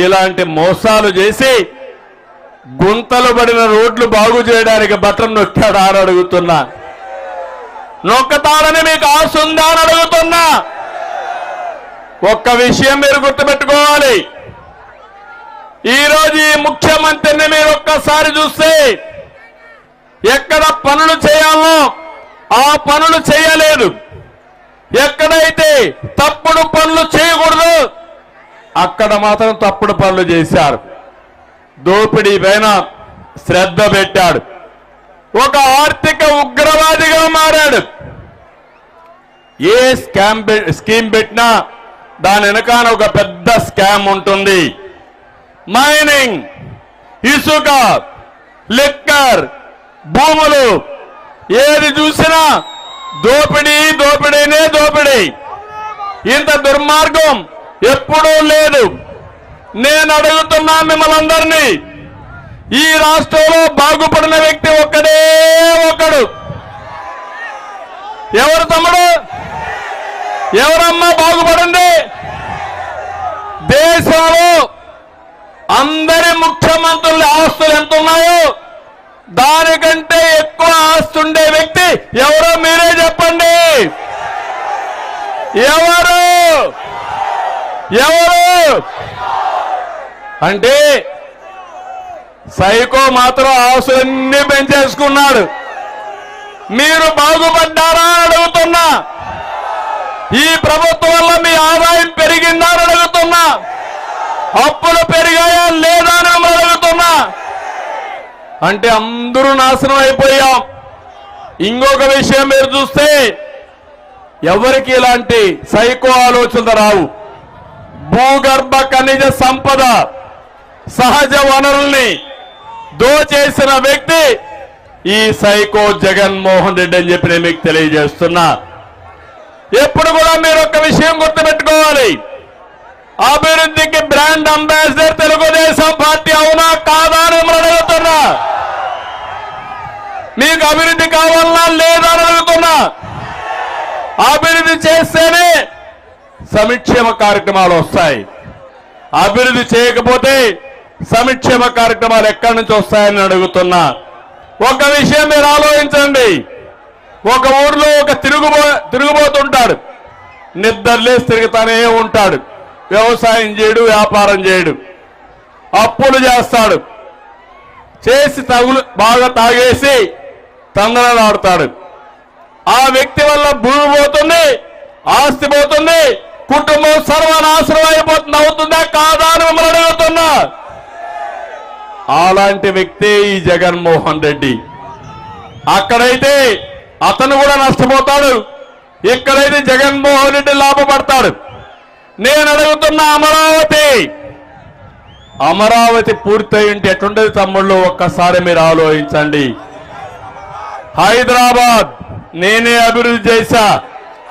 ఇలాంటి మోసాలు చేసి గుంతలు పడిన రోడ్లు బాగు చేయడానికి బట్టం నొక్కాడా అని అడుగుతున్నా. నొక్కతాడని మీకు ఆశ ఉందా అని అడుగుతున్నా. ఒక్క విషయం మీరు గుర్తుపెట్టుకోవాలి. ఈరోజు ఈ ముఖ్యమంత్రిని మీరు ఒక్కసారి చూస్తే ఎక్కడ పనులు చేయాలో ఆ పనులు చేయలేదు. ఎక్కడైతే తప్పుడు పనులు చేయకూడదు అక్కడ మాత్రం తప్పుడు పనులు చేశారు. దోపిడీ పైన శ్రద్ధ పెట్టాడు. ఒక ఆర్థిక ఉగ్రవాదిగా మారాడు. ఏ స్కామ్ స్కీమ్ పెట్టినా దాని వెనకాన ఒక పెద్ద స్కామ్ ఉంటుంది. మైనింగ్ ఇసుక లిక్కర్ భూములు ఏది చూసినా దోపిడీ దోపిడీనే దోపిడీ. ఇంత దుర్మార్గం ఎప్పుడూ లేదు. నేను అడుగుతున్నా మిమ్మల్ని అందరినీ ఈ రాష్ట్రంలో బాగుపడిన వ్యక్తి ఒక్కడే ఒకడు. ఎవరు తమ్ముడు? ఎవరమ్మా బాగుపడింది దేశంలో అందరి ముఖ్యమంత్రుల ఆస్తులు ఎంత ఉన్నాయో దానికంటే ఎక్కువ ఆస్తుండే వ్యక్తి ఎవరో మీరే చెప్పండి. ఎవరు ఎవరు? అంటే సైకో మాత్రం ఆస్తులన్నీ పెంచేసుకున్నాడు. మీరు బాగుపడ్డారా అడుగుతున్నా. ఈ ప్రభుత్వం వల్ల మీ ఆదాయం పెరిగిందా అని అడుగుతున్నా. అప్పులు పెరిగాయా లేదా అని అడుగుతున్నా. అంటే అందరూ నాశనం అయిపోయాం. ఇంకొక విషయం మీరు చూస్తే ఎవరికి ఇలాంటి సైకో ఆలోచనలు రావు? భూగర్భ ఖనిజ సంపద సహజ వనరుల్ని దోచేసిన వ్యక్తి ఈ సైకో జగన్మోహన్ రెడ్డి అని చెప్పి నేను మీకు తెలియజేస్తున్నా. ఎప్పుడు కూడా మీరు ఒక విషయం గుర్తుపెట్టుకోవాలి. అభివృద్ధికి బ్రాండ్ అంబాసిడర్ తెలుగుదేశం పార్టీ అవునా కాదా అని మిమ్మల్ని అడుగుతున్నా. మీకు అభివృద్ధి కావాలన్నా లేదా అని అడుగుతున్నా. అభివృద్ధి చేస్తేనే సంక్షేమ కార్యక్రమాలు వస్తాయి. అభివృద్ధి చేయకపోతే సంక్షేమ కార్యక్రమాలు ఎక్కడి నుంచి వస్తాయని అడుగుతున్నా. ఒక విషయం మీరు ఆలోచించండి. ఒక ఊర్లో ఒక తిరుగుబో తిరుగుబోతుంటాడు. నిద్రలేసి తిరుగుతానే ఉంటాడు. వ్యవసాయం చేయడు వ్యాపారం చేయడు. అప్పులు చేస్తాడు. చేసి తగులు బాగా తాగేసి తందనలాడుతాడు. ఆ వ్యక్తి వల్ల భూమి పోతుంది ఆస్తి పోతుంది కుటుంబం సర్వనాశనం అయిపోతుంది అవుతుందా కాదా అని మిమ్మల్ని అడుగుతున్నా. అలాంటి వ్యక్తే ఈ జగన్మోహన్ రెడ్డి. అక్కడైతే అతను కూడా నష్టపోతాడు. ఇక్కడైతే జగన్మోహన్ రెడ్డి లాభపడతాడు. నేను అడుగుతున్న అమరావతి. అమరావతి పూర్తయింటి ఉంటే తమ్ముళ్ళు? ఒక్కసారి మీరు ఆలోచించండి. హైదరాబాద్ నేనే అభివృద్ధి చేశా.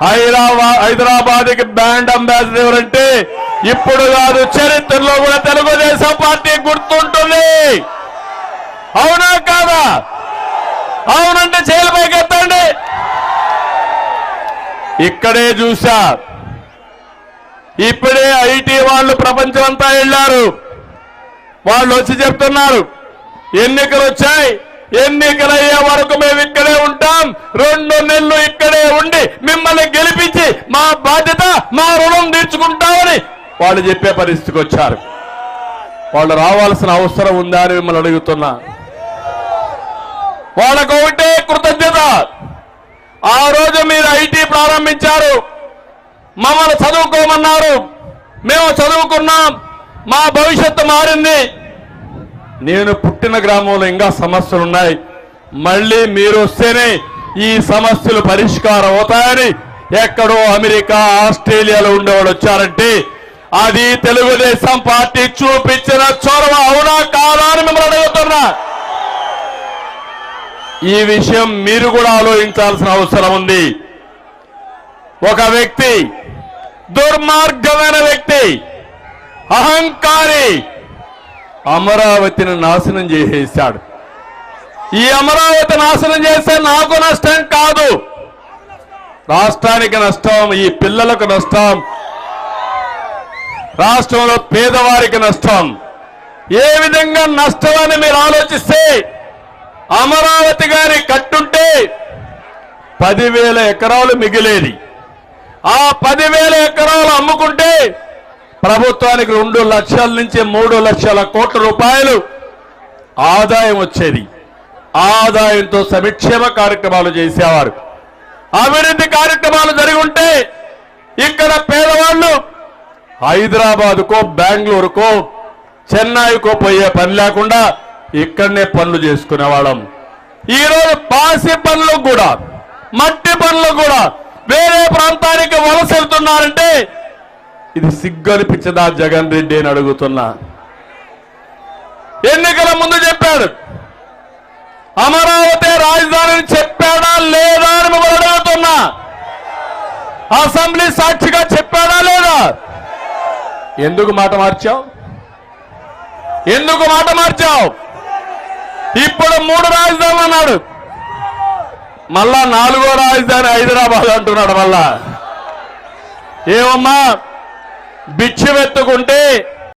హైదరాబాద్ హైదరాబాద్కి బ్రాండ్ అంబాసిడర్ ఎవరంటే ఇప్పుడు కాదు చరిత్రలో కూడా తెలుగుదేశం పార్టీ గుర్తుంటుంది. అవునా కాదా? అవునంటే చేతుల పైకి ఎత్తండి. ఇక్కడే చూసా. ఇప్పుడే ఐటీ వాళ్ళు ప్రపంచం అంతా వెళ్ళారు. వాళ్ళు వచ్చి చెప్తున్నారు ఎన్నికలు వచ్చాయి ఎన్నికలు అయ్యే వరకు మేము ఇక్కడే ఉంటాం. రెండు నెలలు ఇక్కడే మిమ్మల్ని గెలిపించి మా బాధ్యత మా రుణం తీర్చుకుంటామని వాళ్ళు చెప్పే పరిస్థితికి వచ్చారు. వాళ్ళు రావాల్సిన అవసరం ఉందా అని మిమ్మల్ని అడుగుతున్నా. వాళ్ళకు ఒకటే కృతజ్ఞత. ఆ రోజు మీరు ఐటీ ప్రారంభించారు. మమ్మల్ని చదువుకోమన్నారు. మేము చదువుకున్నాం. మా భవిష్యత్తు మారింది. నేను పుట్టిన గ్రామంలో ఇంకా సమస్యలు ఉన్నాయి మళ్ళీ మీరు వస్తేనే ఈ సమస్యలు పరిష్కారం అవుతాయని ఎక్కడో అమెరికా ఆస్ట్రేలియాలో ఉండేవాడు వచ్చారంటే అది తెలుగుదేశం పార్టీ చూపించిన చొరవ అవునా కాదా అని మిమ్మల్ని అడుగుతున్నా. ఈ విషయం మీరు కూడా ఆలోచించాల్సిన అవసరం ఉంది. ఒక వ్యక్తి దుర్మార్గమైన వ్యక్తి అహంకారి అమరావతిని నాశనం చేసేశాడు. ఈ అమరావతి నాశనం చేస్తే నాకు నష్టం కాదు. రాష్ట్రానికి నష్టం ఈ పిల్లలకు నష్టం. రాష్ట్రంలో పేదవారికి నష్టం. ఏ విధంగా నష్టం అని మీరు ఆలోచిస్తే అమరావతి గారి కట్టుంటే పదివేల ఎకరాలు మిగిలేది. ఆ పదివేల ఎకరాలు అమ్ముకుంటే ప్రభుత్వానికి రెండు లక్షల నుంచి మూడు లక్షల కోట్ల రూపాయలు ఆదాయం వచ్చేది. ఆదాయంతో సమిక్షేమ కార్యక్రమాలు చేసేవారు. అభివృద్ధి కార్యక్రమాలు జరిగి ఉంటే ఇక్కడ పేదవాళ్ళు హైదరాబాద్కో బెంగళూరుకో చెన్నైకో పోయే పని లేకుండా ఇక్కడనే పనులు చేసుకునేవాళ్ళం. ఈరోజు పాసి పనులకు కూడా మట్టి పనులకు కూడా వేరే ప్రాంతానికి వలస వెళ్తున్నారంటే ఇది సిగ్గు అనిపించదా జగన్ రెడ్డి అని అడుగుతున్నా. ఎన్నికల ముందు చెప్పాడు అమరావతి రాజధానిని చెప్పాడా లేదా అని మిమ్మల్ని అడుగుతున్నా. అసెంబ్లీ సాక్షిగా చెప్పాడా లేదా? ఎందుకు మాట మార్చావు? ఎందుకు మాట మార్చావు? ఇప్పుడు మూడు రాజధానులు అన్నాడు. మళ్ళా నాలుగో రాజధాని హైదరాబాద్ అంటున్నాడు మళ్ళా. ఏమమ్మా? బిచ్చి వెత్తుకుంటే